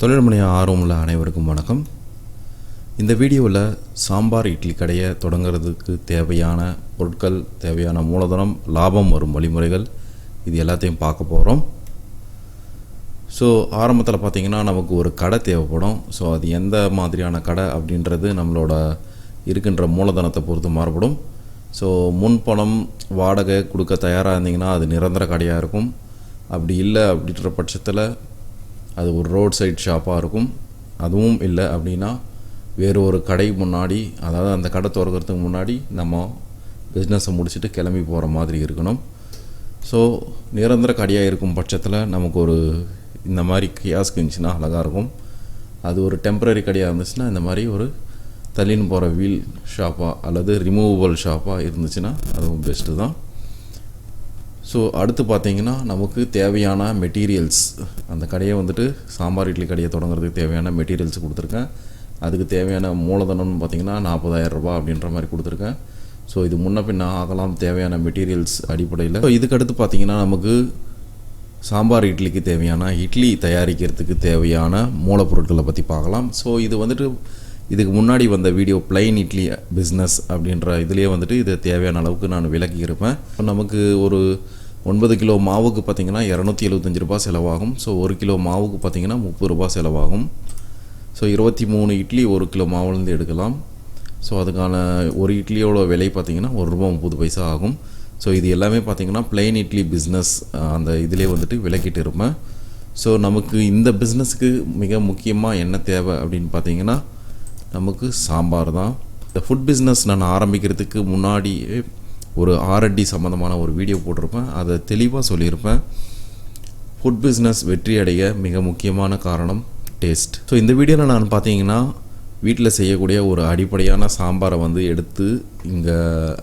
தொழில்முனைய ஆர்வமுள்ள அனைவருக்கும் வணக்கம். இந்த வீடியோவில் சாம்பார் இட்லி கடையை தொடங்குறதுக்கு தேவையான பொருட்கள் தேவையான மூலதனம் லாபம் வரும் வழிமுறைகள் இது எல்லாத்தையும் பார்க்க போகிறோம் ஸோ ஆரம்பத்தில் பார்த்திங்கன்னா நமக்கு ஒரு கடை தேவைப்படும். ஸோ அது எந்த மாதிரியான கடை அப்படின்றது நம்மளோட இருக்கின்ற மூலதனத்தை பொறுத்து மாறுபடும். ஸோ முன்பணம் வாடகை கொடுக்க தயாராக இருந்தீங்கன்னா அது நிரந்தர கடையாக இருக்கும். அப்படி இல்லை அப்படின்ற பட்சத்தில் அது ஒரு ரோட் சைட் ஷாப்பாக இருக்கும். அதுவும் இல்லை அப்படின்னா வேறு ஒரு கடை முன்னாடி அதாவது அந்த கடை திறக்கிறதுக்கு முன்னாடி நம்ம பிஸ்னஸை முடிச்சுட்டு கிளம்பி போகிற மாதிரி இருக்கணும். ஸோ நிரந்தர கடையாக இருக்கும் பட்சத்தில் நமக்கு ஒரு இந்த மாதிரி கியாஸ்க் இருந்துச்சுன்னா அழகாக இருக்கும். அது ஒரு டெம்பரரி கடையாக இருந்துச்சுன்னா இந்த மாதிரி ஒரு தள்ளின்னு போகிற வீல் ஷாப்பாக அல்லது ரிமூவபிள் ஷாப்பாக இருந்துச்சுன்னா அதுவும் பெஸ்ட்டு தான். ஸோ அடுத்து பார்த்தீங்கன்னா நமக்கு தேவையான மெட்டீரியல்ஸ் அந்த கடையை வந்துட்டு சாம்பார் இட்லி கடையை தொடங்குறதுக்கு தேவையான மெட்டீரியல்ஸ் கொடுத்துருக்கேன். அதுக்கு தேவையான மூலதனம்னு பார்த்தீங்கன்னா நாற்பதாயிரம் ரூபா அப்படின்ற மாதிரி கொடுத்துருக்கேன். ஸோ இது முன்ன பின்ன ஆகலாம் தேவையான மெட்டீரியல்ஸ் அடிப்படையில். ஸோ இதுக்கடுத்து பார்த்தீங்கன்னா நமக்கு சாம்பார் இட்லிக்கு தேவையான இட்லி தயாரிக்கிறதுக்கு தேவையான மூலப்பொருட்களை பற்றி பார்க்கலாம். ஸோ இது வந்துட்டு இதுக்கு முன்னாடி வந்த வீடியோ பிளைன் இட்லி பிஸ்னஸ் அப்படின்ற இதுலேயே வந்துட்டு இது தேவையான அளவுக்கு நான் விளக்கியிருப்பேன். இப்போ நமக்கு ஒரு ஒன்பது கிலோ மாவுக்கு பார்த்திங்கன்னா இரநூத்தி எழுபத்தஞ்சி ரூபா செலவாகும். ஸோ ஒரு கிலோ மாவுக்கு பார்த்திங்கன்னா முப்பது ரூபாய் செலவாகும். ஸோ இருபத்தி மூணு இட்லி ஒரு கிலோ மாவுலேருந்து எடுக்கலாம். ஸோ அதுக்கான ஒரு இட்லியோட விலை பார்த்திங்கன்னா ஒரு ரூபா முப்பது பைசா ஆகும். ஸோ இது எல்லாமே பார்த்திங்கன்னா பிளெயின் இட்லி பிஸ்னஸ் அந்த இதிலே வந்துட்டு விலக்கிட்டு இருப்பேன். ஸோ நமக்கு இந்த பிஸ்னஸுக்கு மிக முக்கியமாக என்ன தேவை அப்படின்னு பார்த்தீங்கன்னா நமக்கு சாம்பார் தான். இந்த ஃபுட் பிஸ்னஸ் நான் ஆரம்பிக்கிறதுக்கு முன்னாடியே ஒரு ஆர்எட்டி சம்மந்தமான ஒரு வீடியோ போட்டிருப்பேன். அதை தெளிவாக சொல்லியிருப்பேன். ஃபுட் பிஸ்னஸ் வெற்றி அடைய மிக முக்கியமான காரணம் டேஸ்ட் ஸோ இந்த வீடியோவில் நான் பார்த்தீங்கன்னா வீட்டில் செய்யக்கூடிய ஒரு அடிப்படையான சாம்பாரை வந்து எடுத்து இங்கே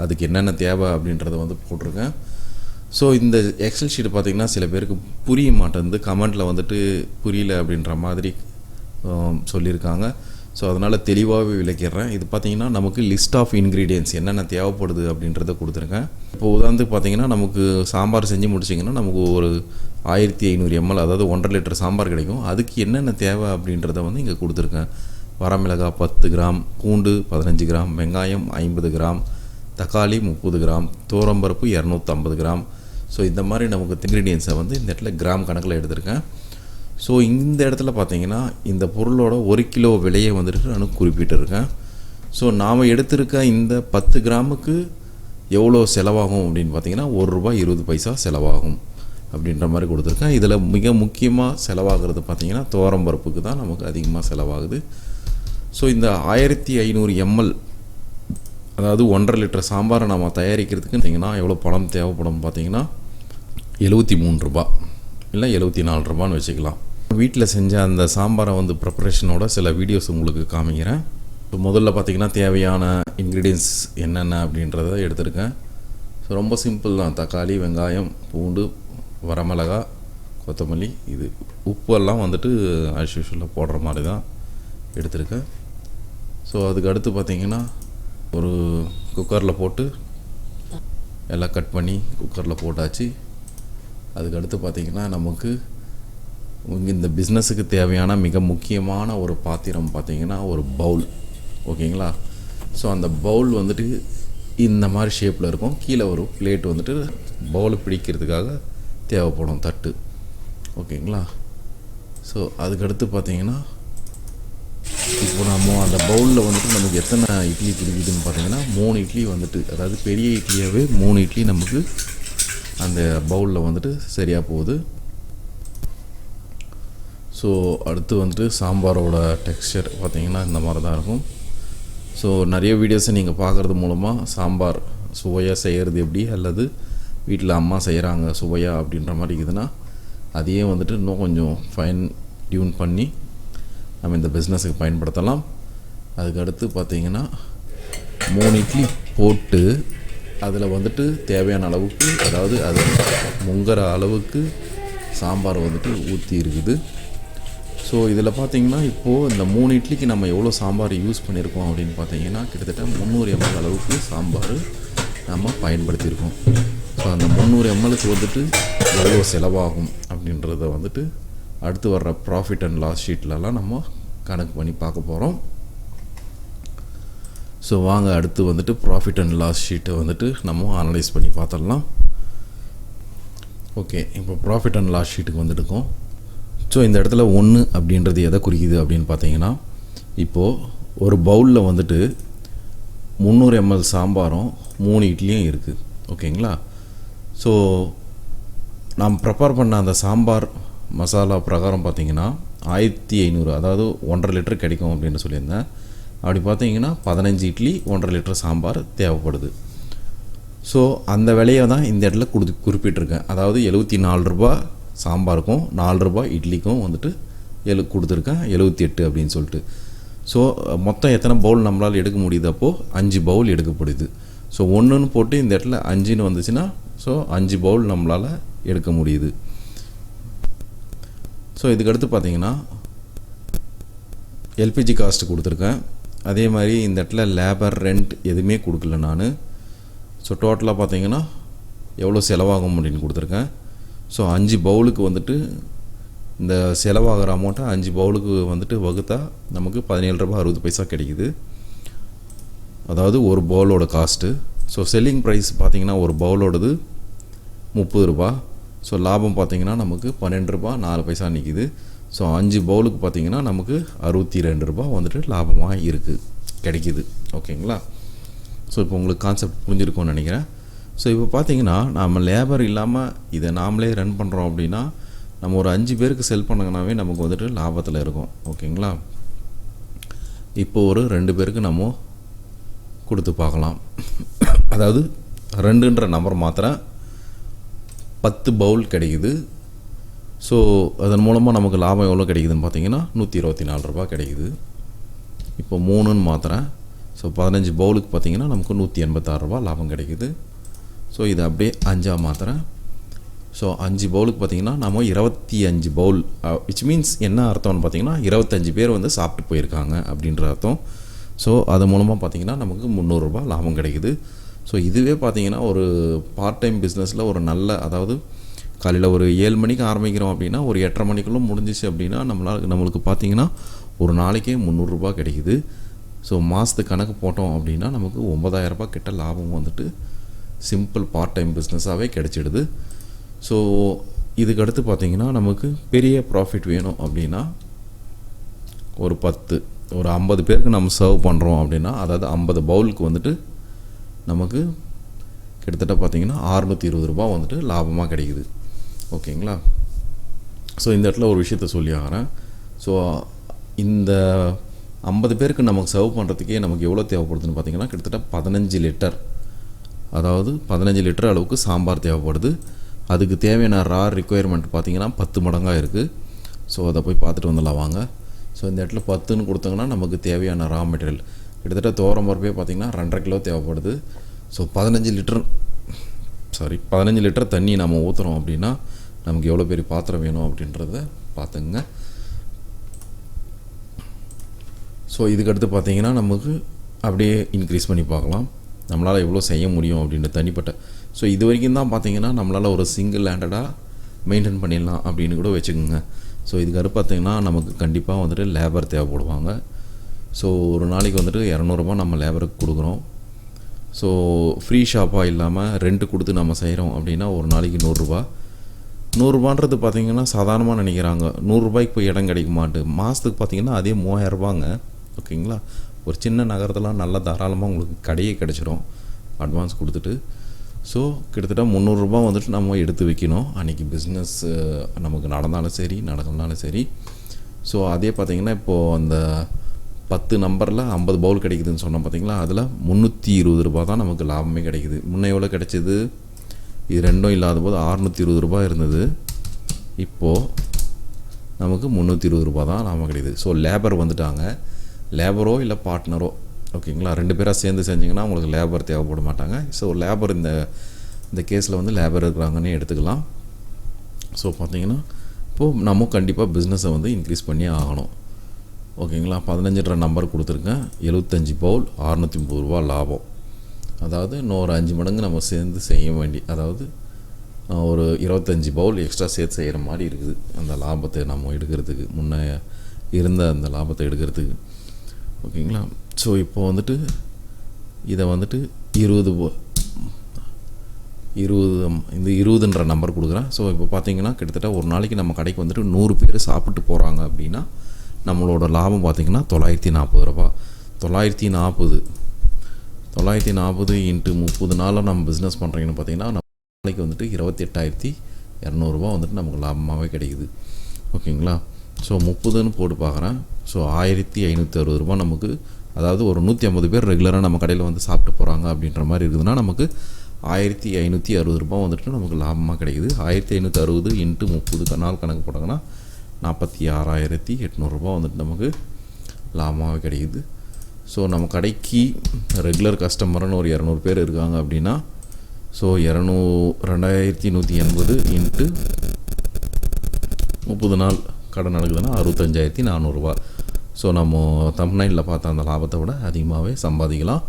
அதுக்கு என்னென்ன தேவை அப்படின்றத வந்து போட்டிருக்கேன். ஸோ இந்த எக்ஸல் ஷீட் பார்த்திங்கன்னா சில பேருக்கு புரிய மாட்டேங்குது. கமெண்ட்டில் வந்துட்டு புரியல அப்படின்ற மாதிரி சொல்லியிருக்காங்க. ஸோ அதனால் தெளிவாகவே விளக்கிடுறேன். இது பார்த்திங்கன்னா நமக்கு லிஸ்ட் ஆஃப் இன்க்ரீடியன்ஸ் என்னென்ன தேவைப்படுது அப்படின்றத கொடுத்துருக்கேன் இப்போ உதாரணத்துக்கு பார்த்திங்கன்னா நமக்கு சாம்பார் செஞ்சு முடிச்சிங்கன்னா நமக்கு ஒரு ஆயிரத்தி ஐநூறு எம்எல் அதாவது ஒன்றரை லிட்டர் சாம்பார் கிடைக்கும். அதுக்கு என்னென்ன தேவை அப்படின்றத வந்து இங்கே கொடுத்துருக்கேன் வரமிளகாய் பத்து கிராம் பூண்டு பதினஞ்சு கிராம் வெங்காயம் ஐம்பது கிராம் தக்காளி முப்பது கிராம் தோரம்பருப்பு இரநூத்தம்பது கிராம். ஸோ இந்த மாதிரி நமக்கு இன்க்ரீடியன்ஸை வந்து இந்த இடத்துல கிராம் கணக்கில் எடுத்திருக்கேன். ஸோ இந்த இடத்துல பார்த்தீங்கன்னா இந்த பொருளோட ஒரு கிலோ விலையை வந்துட்டு நான் குறிப்பிட்டிருக்கேன். ஸோ நாம் எடுத்திருக்க இந்த பத்து கிராமுக்கு எவ்வளோ செலவாகும் அப்படின்னு பார்த்தீங்கன்னா ஒரு ரூபாய் இருபது பைசா செலவாகும் அப்படின்ற மாதிரி கொடுத்துருக்கேன். இதில் மிக முக்கியமாக செலவாகிறது பார்த்தீங்கன்னா துவரம்பருப்புக்கு தான் நமக்கு அதிகமாக செலவாகுது. ஸோ இந்த ஆயிரத்தி ஐநூறு எம்எல் அதாவது ஒன்றரை லிட்டர் சாம்பாரை நம்ம தயாரிக்கிறதுக்கு பார்த்தீங்கன்னா எவ்வளோ பணம் தேவைப்படும் பார்த்தீங்கன்னா எழுபத்தி மூணு ரூபா இல்லை எழுபத்தி நாலு ரூபான்னு வச்சுக்கலாம். வீட்டில் செஞ்ச அந்த சாம்பாரை வந்து ப்ரிப்பரேஷனோட சில வீடியோஸ் உங்களுக்கு காமிக்கிறேன். இப்போ முதல்ல பார்த்தீங்கன்னா தேவையான இன்க்ரீடியன்ஸ் என்னென்ன அப்படின்றத எடுத்திருக்கேன். ஸோ ரொம்ப சிம்பிள் தான். தக்காளி வெங்காயம் பூண்டு வரமிளகா கொத்தமல்லி இது உப்பெல்லாம் வந்துட்டு ஆஸ் யூஷுவலாக போடுற மாதிரி தான் எடுத்திருக்கேன். ஸோ அதுக்கு அடுத்து பார்த்தீங்கன்னா ஒரு குக்கரில் போட்டு எல்லாம் கட் பண்ணி குக்கரில் போட்டாச்சு. அதுக்கு அடுத்து பார்த்திங்கன்னா நமக்கு இந்த பிஸ்னஸுக்கு தேவையான மிக முக்கியமான ஒரு பாத்திரம் பார்த்திங்கன்னா ஒரு பவுல் ஓகேங்களா? ஸோ அந்த பவுல் வந்துட்டு இந்த மாதிரி ஷேப்பில் இருக்கும். கீழே ஒரு பிளேட் வந்துட்டு பவுலை பிடிக்கிறதுக்காக தேவைப்படும் தட்டு. ஓகேங்களா? ஸோ அதுக்கடுத்து பார்த்தீங்கன்னா இப்போ நம்ம அந்த பவுலில் வந்துட்டு நமக்கு எத்தனை இட்லி பிடிக்குதுன்னு பார்த்தீங்கன்னா மூணு இட்லி வந்துட்டு அதாவது பெரிய இட்லியாகவே மூணு இட்லி நமக்கு அந்த பவுலில் வந்துட்டு சரியாக போகுது. ஸோ அடுத்து வந்துட்டு சாம்பாரோட டெக்ஸ்சர் பார்த்திங்கன்னா இந்த மாதிரி தான் இருக்கும். ஸோ நிறைய வீடியோஸை நீங்கள் பார்க்குறது மூலமாக சாம்பார் சுவையாக செய்கிறது எப்படி? அல்லது வீட்டில் அம்மா செய்கிறாங்க சுவையாக அப்படின்ற மாதிரி இருக்குதுன்னா அதையே வந்துட்டு இன்னும் கொஞ்சம் ஃபைன் டியூன் பண்ணி நம்ம இந்த பிஸ்னஸுக்கு பயன்படுத்தலாம். அதுக்கு அடுத்து பார்த்திங்கன்னா மூணு இட்லி போட்டு அதில் வந்துட்டு தேவையான அளவுக்கு அதாவது அது முங்குற அளவுக்கு சாம்பார் வந்துட்டு ஊற்றி இருக்குது. ஸோ இதில் பார்த்தீங்கன்னா இப்போது இந்த மூணு இட்லிக்கு நம்ம எவ்வளோ சாம்பார் யூஸ் பண்ணியிருக்கோம் அப்படின்னு பார்த்தீங்கன்னா கிட்டத்தட்ட முந்நூறு எம்எல் அளவுக்கு சாம்பார் நம்ம பயன்படுத்தியிருக்கோம். ஸோ அந்த முந்நூறு எம்எல்க்கு வந்துட்டு எவ்வளோ செலவாகும் அப்படின்றத வந்துட்டு அடுத்து வர்ற ப்ராஃபிட் அண்ட் லாஸ் ஷீட்லலாம் நம்ம கணக்கு பண்ணி பார்க்க போகிறோம் ஸோ வாங்க அடுத்து வந்துட்டு ப்ராஃபிட் அண்ட் லாஸ் ஷீட்டை வந்துட்டு நம்ம அனலைஸ் பண்ணி பார்த்துடலாம். ஓகே இப்போ ப்ராஃபிட் அண்ட் லாஸ் ஷீட்டுக்கு வந்துட்டுக்கோம் ஸோ இந்த இடத்துல ஒன்று அப்படின்றது எதை குறிக்குது அப்படின்னு பார்த்தீங்கன்னா இப்போது ஒரு பவுலில் வந்துட்டு முந்நூறு எம்எல் சாம்பாரும் மூணு இட்லியும் இருக்குது ஓகேங்களா? ஸோ நாம் ப்ரிப்பேர் பண்ண அந்த சாம்பார் மசாலா பிரகாரம் பார்த்தீங்கன்னா ஆயிரத்தி ஐநூறு அதாவது ஒன்றரை லிட்டர் கிடைக்கும் அப்படின்னு சொல்லியிருந்தேன். அப்படி பார்த்தீங்கன்னா பதினஞ்சு இட்லி ஒன்றரை லிட்டர் சாம்பார் தேவைப்படுது. ஸோ அந்த விலையை தான் இந்த இடத்துல குடு குறிப்பிட்டிருக்கேன். அதாவது எழுபத்தி நாலு ரூபா சாம்பாருக்கும் நாலுரூபா இட்லிக்கும் வந்துட்டு எழு கொடுத்துருக்கேன். எழுபத்தி எட்டு அப்படின்னு சொல்லிட்டு. ஸோ மொத்தம் எத்தனை பவுல் நம்மளால் எடுக்க முடியுது அப்போது அஞ்சு பவுல் எடுக்கப்படுது. ஸோ ஒன்றுன்னு போட்டு இந்த இடத்துல அஞ்சுன்னு வந்துச்சுன்னா ஸோ அஞ்சு பவுல் நம்மளால் எடுக்க முடியுது. ஸோ இதுக்கடுத்து பார்த்தீங்கன்னா எல்பிஜி காஸ்ட் கொடுத்துருக்கேன். அதே மாதிரி இந்த இடத்துல லேபர் ரெண்ட் எதுவுமே கொடுக்கல நான். ஸோ டோட்டலாக பார்த்தீங்கன்னா எவ்வளோ செலவாகும் அப்படின்னு கொடுத்துருக்கேன். ஸோ அஞ்சு பவுலுக்கு வந்துட்டு இந்த செலவாகிற அமௌண்ட்டை அஞ்சு பவுலுக்கு வந்துட்டு வகுத்தா நமக்கு பதினேழு ரூபா அறுபது பைசா கிடைக்குது. அதாவது ஒரு பவுலோட காஸ்ட்டு ஸோ செல்லிங் ப்ரைஸ் பார்த்திங்கன்னா ஒரு பவுலோடது முப்பது ரூபா. ஸோ லாபம் பார்த்திங்கன்னா நமக்கு பன்னெண்டு ரூபா நாலு பைசா நிற்கிது ஸோ அஞ்சு பவுலுக்கு பார்த்திங்கன்னா நமக்கு அறுபத்தி ரெண்டு ரூபா வந்துட்டு லாபமாக இருக்குது கிடைக்கிது. ஓகேங்களா ஸோ இப்போ உங்களுக்கு கான்செப்ட் புரிஞ்சிருக்கும்னு நினைக்கிறேன். ஸோ இப்போ பார்த்தீங்கன்னா நம்ம லேபர் இல்லாமல் இதை நாமளே ரன் பண்ணுறோம் அப்படின்னா நம்ம ஒரு அஞ்சு பேருக்கு செல் பண்ணங்கனாவே நமக்கு வந்துட்டு லாபத்தில் இருக்கும். ஓகேங்களா? இப்போ ஒரு ரெண்டு பேருக்கு நம்ம கொடுத்து பார்க்கலாம். அதாவது ரெண்டுன்ற நம்பர் மாத்திரம் பத்து பவுல் கிடைக்குது. ஸோ அதன் மூலமாக நமக்கு லாபம் எவ்வளோ கிடைக்குதுன்னு பார்த்தீங்கன்னா நூற்றி இருபத்தி நாலு ரூபா கிடைக்குது. இப்போ மூணுன்னு மாத்திரம் ஸோ பதினஞ்சு பவுலுக்கு பார்த்தீங்கன்னா நமக்கு நூற்றி எண்பத்தாறு ரூபா லாபம் கிடைக்குது. ஸோ இது அப்படியே அஞ்சாக மாத்திரேன் ஸோ அஞ்சு பவுலுக்கு பார்த்தீங்கன்னா நம்ம இருபத்தி அஞ்சு பவுல் விச் மீன்ஸ் என்ன அர்த்தம்னு பார்த்தீங்கன்னா இருபத்தஞ்சு பேர் வந்து சாப்பிட்டு போயிருக்காங்க அப்படின்ற அர்த்தம். ஸோ அது மூலமாக பார்த்தீங்கன்னா நமக்கு முந்நூறுரூபா லாபம் கிடைக்குது. ஸோ இதுவே பார்த்தீங்கன்னா ஒரு பார்ட் டைம் பிஸ்னஸில் ஒரு நல்ல அதாவது காலையில் ஒரு ஏழு மணிக்கு ஆரம்பிக்கிறோம் அப்படின்னா ஒரு எட்டரை மணிக்குள்ளே முடிஞ்சிச்சு அப்படின்னா நம்மளால் நம்மளுக்கு பார்த்தீங்கன்னா ஒரு நாளைக்கே முந்நூறுரூபா கிடைக்குது. ஸோ மாதத்துக்கு கணக்கு போட்டோம் அப்படின்னா நமக்கு ஒம்பதாயிரரூபா கிட்ட லாபம் வந்துட்டு சிம்பிள் பார்ட் டைம் பிஸ்னஸாகவே கிடச்சிடுது. ஸோ இதுக்கு அடுத்து பார்த்திங்கன்னா நமக்கு பெரிய ப்ராஃபிட் வேணும் அப்படின்னா ஒரு பத்து ஒரு ஐம்பது பேருக்கு நம்ம சர்வ் பண்ணுறோம் அப்படின்னா அதாவது ஐம்பது பவுலுக்கு வந்துட்டு நமக்கு கிட்டத்தட்ட பார்த்திங்கன்னா அறுநூற்றி இருபது ரூபா வந்துட்டு லாபமாக கிடைக்குது. ஓகேங்களா? ஸோ இந்த இடத்துல ஒரு விஷயத்த சொல்லி ஆகிறேன். ஸோ இந்த ஐம்பது பேருக்கு நமக்கு சர்வ் பண்ணுறதுக்கே நமக்கு எவ்வளோ தேவைப்படுதுன்னு பார்த்தீங்கன்னா கிட்டத்தட்ட பதினஞ்சு லிட்டர் அதாவது பதினஞ்சு லிட்டர் அளவுக்கு சாம்பார் தேவைப்படுது. அதுக்கு தேவையான ரா ரிக்குயர்மெண்ட் பார்த்திங்கன்னா பத்து மடங்காக இருக்குது ஸோ அதை போய் பார்த்துட்டு வந்துடலாம் வாங்க. ஸோ இந்த இடத்துல பத்துன்னு கொடுத்தாங்கன்னா நமக்கு தேவையான ரா மெட்டீரியல் கிட்டத்தட்ட தோரம் பருப்பே பார்த்திங்கன்னா ரெண்டரை கிலோ தேவைப்படுது. ஸோ பதினஞ்சு லிட்டர் சாரி பதினஞ்சு லிட்டர் தண்ணி நம்ம ஊற்றுறோம் அப்படின்னா நமக்கு எவ்வளோ பெரிய பாத்திரம் வேணும் அப்படின்றத பார்த்துங்க. ஸோ இதுக்கடுத்து பார்த்தீங்கன்னா நமக்கு அப்படியே இன்க்ரீஸ் பண்ணி பார்க்கலாம். நம்மளால் எவ்வளோ செய்ய முடியும் அப்படின்ற தனிப்பட்ட ஸோ இது வரைக்கும் தான் பார்த்தீங்கன்னா நம்மளால் ஒரு சிங்கிள் ஹேண்டடாக மெயின்டைன் பண்ணிடலாம் அப்படின்னு கூட வச்சுக்கோங்க. ஸோ இதுக்காக பார்த்தீங்கன்னா நமக்கு கண்டிப்பாக வந்துட்டு லேபர் தேவைப்படுவாங்க. ஸோ ஒரு நாளைக்கு வந்துட்டு இரநூறுபா நம்ம லேபருக்கு கொடுக்குறோம். ஸோ ஃப்ரீ ஷாப்பாக இல்லாமல் ரெண்ட்டு கொடுத்து நம்ம செய்கிறோம் அப்படின்னா ஒரு நாளைக்கு நூறுரூபா நூறுரூபான்றது பார்த்திங்கன்னா சாதாரணமாக நினைக்கிறாங்க. நூறுரூபாய்க்கு போய் இடம் கிடைக்க மாட்டு. மாதத்துக்கு பார்த்திங்கன்னா அதே மூவாயிரரூபாங்க ஓகேங்களா ஒரு சின்ன நகரத்தில் நல்லா தாராளமாக உங்களுக்கு கடையே கிடச்சிரும். அட்வான்ஸ் கொடுத்துட்டு. ஸோ கிட்டத்தட்ட முந்நூறுரூபா வந்துட்டு நம்ம எடுத்து வைக்கணும். அன்றைக்கி பிஸ்னஸ் நமக்கு நடந்தாலும் சரி நடக்கலனாலும் சரி. ஸோ அதே பார்த்திங்கன்னா இப்போது அந்த பத்து நம்பரில் ஐம்பது பவுல் கிடைக்குதுன்னு சொன்னோம் பார்த்தீங்களா அதில் முந்நூற்றி இருபது ரூபா தான் நமக்கு லாபமே கிடைக்குது. முன்னே எவ்வளோ கிடைச்சிது? இது ரெண்டும் இல்லாத போது அறுநூற்றி இருபது ரூபா இருந்தது. இப்போது நமக்கு முந்நூற்றி இருபது ரூபா தான் லாபம் கிடைக்குது. ஸோ லேபர் வந்துட்டாங்க. லேபரோ இல்லை பார்ட்னரோ ஓகேங்களா ரெண்டு பேராக சேர்ந்து செஞ்சிங்கன்னா உங்களுக்கு லேபர் தேவைப்பட மாட்டாங்க. ஸோ லேபர் இந்த இந்த கேஸில் வந்து லேபர் இருக்கிறாங்கன்னே எடுத்துக்கலாம். ஸோ பார்த்தீங்கன்னா இப்போது நம்ம கண்டிப்பாக பிஸ்னஸை வந்து இன்க்ரீஸ் பண்ணி ஆகணும். ஓகேங்களா பதினஞ்சுன்ற நம்பர் கொடுத்துருக்கேன் எழுபத்தஞ்சி பவுல் அறநூற்றி முப்பது ரூபா லாபம். அதாவது இன்னொரு அஞ்சு மடங்கு நம்ம சேர்ந்து செய்ய வேண்டி அதாவது ஒரு இருபத்தஞ்சி பவுல் எக்ஸ்ட்ரா சேர்த்து செய்கிற மாதிரி இருக்குது. அந்த லாபத்தை நம்ம எடுக்கிறதுக்கு முன்னே இருந்த அந்த லாபத்தை எடுக்கிறதுக்கு. ஓகேங்களா? ஸோ இப்போ வந்துட்டு இதை வந்துட்டு இருபது போ- இருபது இந்த இருபதுன்ற நம்பர் கொடுக்குறேன். ஸோ இப்போ பார்த்தீங்கன்னா கிட்டத்தட்ட ஒரு நாளைக்கு நம்ம கடைக்கு வந்துட்டு நூறு பேர் சாப்பிட்டு போகிறாங்க அப்படின்னா நம்மளோட லாபம் பார்த்திங்கன்னா தொள்ளாயிரத்தி நாற்பது ரூபா. தொள்ளாயிரத்தி நாற்பது தொள்ளாயிரத்தி நாற்பது இன்ட்டு முப்பது நாளில் நம்ம பிஸ்னஸ் பண்ணுறீங்கன்னு பார்த்தீங்கன்னா நம்ம நாளைக்கு வந்துட்டு இருபத்தி எட்டாயிரத்தி இரநூறுபா வந்துட்டு நமக்கு லாபமாகவே கிடைக்குது. ஓகேங்களா? ஸோ முப்பதுன்னு போட்டு பார்க்குறேன். ஸோ ஆயிரத்தி ஐநூற்றி அறுபது ரூபா நமக்கு அதாவது ஒரு நூற்றி ஐம்பது பேர் ரெகுலராக நம்ம கடையில் வந்து சாப்பிட்டு போகிறாங்க அப்படின்ற மாதிரி இருக்குதுன்னா நமக்கு ஆயிரத்தி ஐநூற்றி அறுபது ரூபா வந்துட்டு நமக்கு லாபமாக கிடைக்குது. ஆயிரத்தி ஐநூற்றி அறுபது இன்ட்டு முப்பது நாள் கணக்கு போட்டாங்கன்னா நாற்பத்தி ஆறாயிரத்தி எட்நூறுரூபா வந்துட்டு நமக்கு லாபமாக கிடைக்குது. ஸோ நம்ம கடைக்கு ரெகுலர் கஸ்டமர்னு ஒரு இரநூறு பேர் இருக்காங்க அப்படின்னா ஸோ இரநூ ரெண்டாயிரத்தி நூற்றி எண்பது இன்ட்டு முப்பது நாள் கடன் அணுகுதுன்னா அறுபத்தஞ்சாயிரத்தி நானூறுரூவா ஸோ நம்ம தமிழ்நாட்டில் பார்த்த அந்த லாபத்தை விட அதிகமாகவே சம்பாதிக்கலாம்.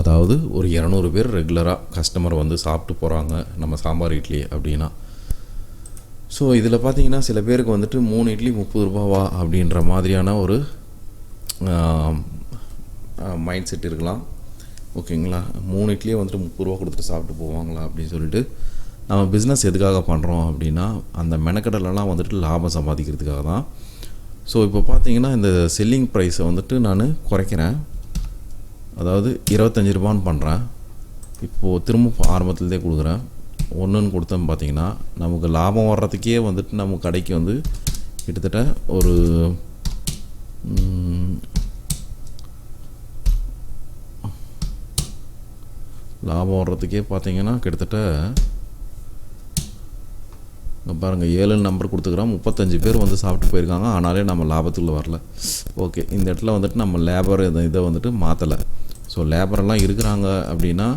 அதாவது ஒரு இரநூறு பேர் ரெகுலராக கஸ்டமர் வந்து சாப்பிட்டு போகிறாங்க நம்ம சாம்பார் இட்லி அப்படின்னா. ஸோ இதில் பார்த்தீங்கன்னா சில பேருக்கு வந்துட்டு மூணு இட்லி முப்பது ரூபாவா அப்படின்ற மாதிரியான ஒரு மைண்ட் செட் இருக்கலாம். ஓகேங்களா மூணு இட்லியே வந்துட்டு முப்பது ரூபா கொடுத்துட்டு சாப்பிட்டு போவாங்களா அப்படின்னு சொல்லிட்டு நம்ம பிஸ்னஸ் எதுக்காக பண்ணுறோம் அப்படின்னா அந்த மெனக்கடலெல்லாம் வந்துட்டு லாபம் சம்பாதிக்கிறதுக்காக தான். ஸோ இப்போ பார்த்தீங்கன்னா இந்த செல்லிங் ப்ரைஸை வந்துட்டு நான் குறைக்கிறேன். அதாவது இருபத்தஞ்சி ரூபான்னு பண்ணுறேன் இப்போது திரும்ப ஆரம்பத்துலேருந்தே கொடுக்குறேன். ஒன்றுன்னு கொடுத்தோம் பார்த்தீங்கன்னா நமக்கு லாபம் வர்றதுக்கே வந்துட்டு நம்ம கடைக்கு வந்து கிட்டத்தட்ட ஒரு லாபம் வர்றதுக்கே பார்த்தீங்கன்னா கிட்டத்தட்ட பாருங்கள் ஏழு நம்பர் கொடுத்துக்கிறோம் முப்பத்தஞ்சு பேர் வந்து சாப்பிட்டு போயிருக்காங்க. ஆனாலே நம்ம லாபத்துக்குள்ள வரல. ஓகே இந்த இடத்துல வந்துட்டு நம்ம லேபர் இதை இதை வந்துட்டு மாற்றலை ஸோ லேபரெல்லாம் இருக்கிறாங்க அப்படின்னா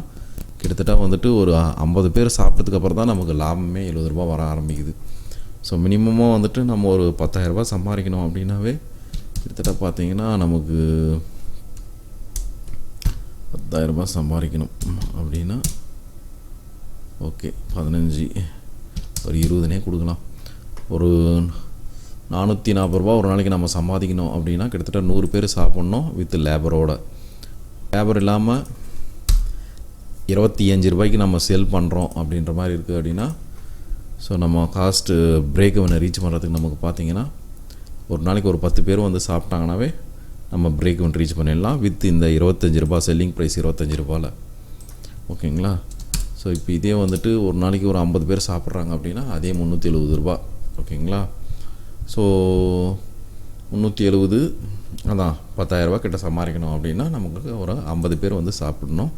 கிட்டத்தட்ட வந்துட்டு ஒரு ஐம்பது பேர் சாப்பிட்டதுக்கப்புறம் தான் நமக்கு லாபமே எழுபது ரூபா வர ஆரம்பிக்குது. ஸோ மினிமமாக வந்துட்டு நம்ம ஒரு பத்தாயிரரூபா சம்பாதிக்கணும் அப்படின்னாவே கிட்டத்தட்ட பார்த்தீங்கன்னா நமக்கு பத்தாயிரரூபா சம்பாதிக்கணும். அப்படின்னா ஓகே பதினஞ்சு. ஒரு இருபதுனே கொடுக்கலாம். ஒரு நானூற்றி நாற்பது ரூபா ஒரு நாளைக்கு நம்ம சம்பாதிக்கணும் அப்படின்னா கிட்டத்தட்ட நூறு பேர் சாப்பிட்ணும் வித் லேபரோட லேபர் இல்லாமல் இருபத்தி அஞ்சு ரூபாய்க்கு நம்ம செல் பண்ணுறோம் அப்படின்ற மாதிரி இருக்குது அப்படின்னா ஸோ நம்ம காஸ்ட்டு பிரேக் அவனை ரீச் பண்ணுறதுக்கு நமக்கு பார்த்தீங்கன்னா ஒரு நாளைக்கு ஒரு பத்து பேர் வந்து சாப்பிட்டாங்கனாவே நம்ம பிரேக் ஒன் ரீச் பண்ணிடலாம் வித் இந்த இருபத்தஞ்சி ரூபா செல்லிங் ப்ரைஸ் இருபத்தஞ்சி ரூபாயில் ஓகேங்களா ஸோ இப்போ இதே வந்துட்டு ஒரு நாளைக்கு ஒரு ஐம்பது பேர் சாப்பிட்றாங்க அப்படின்னா அதே முந்நூற்றி எழுபது ரூபா. ஓகேங்களா? ஸோ முந்நூற்றி எழுபது அதான் பத்தாயிரரூபா கிட்ட சமாளிக்கணும் அப்படின்னா நமக்கு ஒரு ஐம்பது பேர் வந்து சாப்பிடணும்.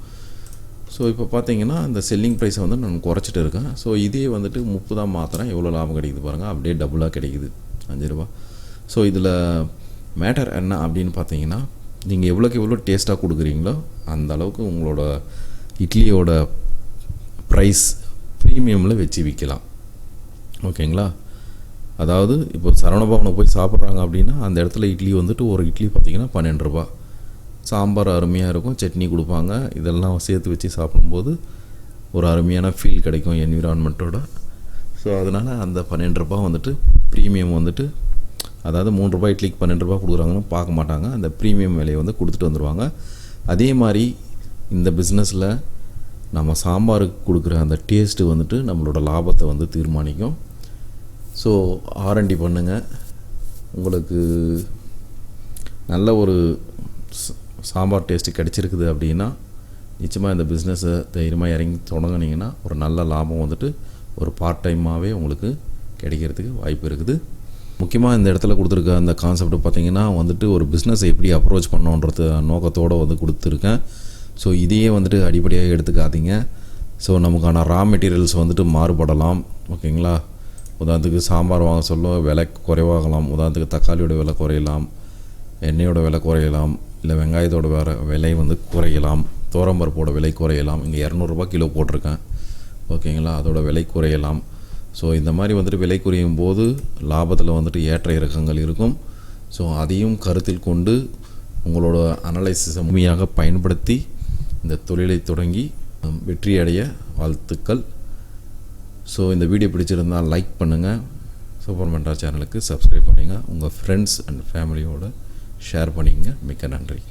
ஸோ இப்போ பார்த்தீங்கன்னா இந்த செல்லிங் ப்ரைஸை வந்து நான் குறைச்சிட்டு இருக்கேன். ஸோ இதே வந்துட்டு முப்பதாக மாத்திரம் எவ்வளோ லாபம் கிடைக்குது பாருங்கள் அப்படியே டபுளாக கிடைக்குது. அஞ்சு ரூபா. ஸோ இதில் மேட்டர் என்ன அப்படின்னு பார்த்தீங்கன்னா நீங்கள் எவ்வளோக்கு எவ்வளோ டேஸ்ட்டாக கொடுக்குறீங்களோ அந்த அளவுக்கு உங்களோட இட்லியோட ப்ரைஸ் ப்ரீமியமில் வச்சு விற்கலாம் ஓகேங்களா? அதாவது இப்போ சரவணபவனை போய் சாப்பிட்றாங்க அப்படின்னா அந்த இடத்துல இட்லி வந்துட்டு ஒரு இட்லி பார்த்தீங்கன்னா பன்னெண்டு ரூபா சாம்பார் அருமையாக இருக்கும் சட்னி கொடுப்பாங்க. இதெல்லாம் சேர்த்து வச்சு சாப்பிடும்போது ஒரு அருமையான ஃபீல் கிடைக்கும் என்விரான்மெண்ட்டோட ஸோ அதனால் அந்த பன்னெண்டு ரூபா வந்துட்டு ப்ரீமியம் வந்துட்டு அதாவது மூணு ரூபாய் இட்லிக்கு பன்னெண்டு ரூபா கொடுக்குறாங்கன்னு பார்க்க மாட்டாங்க. அந்த ப்ரீமியம் விலையை வந்து கொடுத்துட்டு வந்துடுவாங்க அதே மாதிரி இந்த பிஸ்னஸில் நம்ம சாம்பாருக்கு கொடுக்குற அந்த டேஸ்ட்டு வந்துட்டு நம்மளோட லாபத்தை வந்து தீர்மானிக்கும். ஸோ ஆரண்டி பண்ணுங்கள் உங்களுக்கு நல்ல ஒரு சாம்பார் டேஸ்ட்டு கிடச்சிருக்குது அப்படின்னா நிச்சயமாக இந்த பிஸ்னஸை தைரியமாக இறங்கி தொடங்குனீங்கன்னா ஒரு நல்ல லாபம் வந்துட்டு ஒரு பார்ட் டைமாகவே உங்களுக்கு கிடைக்கிறதுக்கு வாய்ப்பு இருக்குது. முக்கியமாக இந்த இடத்துல கொடுத்துருக்க அந்த கான்செப்ட் பார்த்தீங்கன்னா வந்துட்டு ஒரு பிஸ்னஸை எப்படி அப்ரோச் பண்ணோன்றது நோக்கத்தோடு வந்து கொடுத்துருக்கேன். ஸோ இதையே வந்துட்டு அடிப்படையாக எடுத்துக்காதீங்க. ஸோ நமக்கான ரா மெட்டீரியல்ஸ் வந்துட்டு மாறுபடலாம். ஓகேங்களா உதாரணத்துக்கு சாம்பார் வாங்க சொல்ல விலை குறைவாகலாம். உதாரணத்துக்கு தக்காளியோட விலை குறையலாம். எண்ணெயோட விலை குறையலாம். இல்லை வெங்காயத்தோட வேற விலை வந்து குறையலாம். தோரம்பருப்போட விலை குறையலாம். இங்கே இரநூறுபா கிலோ போட்டிருக்கேன். ஓகேங்களா அதோட விலை குறையலாம். ஸோ இந்த மாதிரி வந்துட்டு விலை குறையும் போது லாபத்தில் வந்துட்டு ஏற்ற இறக்கங்கள் இருக்கும். ஸோ அதையும் கருத்தில் கொண்டு உங்களோட அனலைசிஸை முழுமையாக பயன்படுத்தி இந்த தொழிலை தொடங்கி வெற்றியடைய வாழ்த்துக்கள். ஸோ இந்த வீடியோ பிடிச்சிருந்தால் லைக் பண்ணுங்கள் சூப்பர் மென்டா சேனலுக்கு சப்ஸ்கிரைப் பண்ணுங்கள் உங்கள் ஃப்ரெண்ட்ஸ் அண்ட் ஃபேமிலியோடு ஷேர் பண்ணிங்க. மிக்க நன்றி.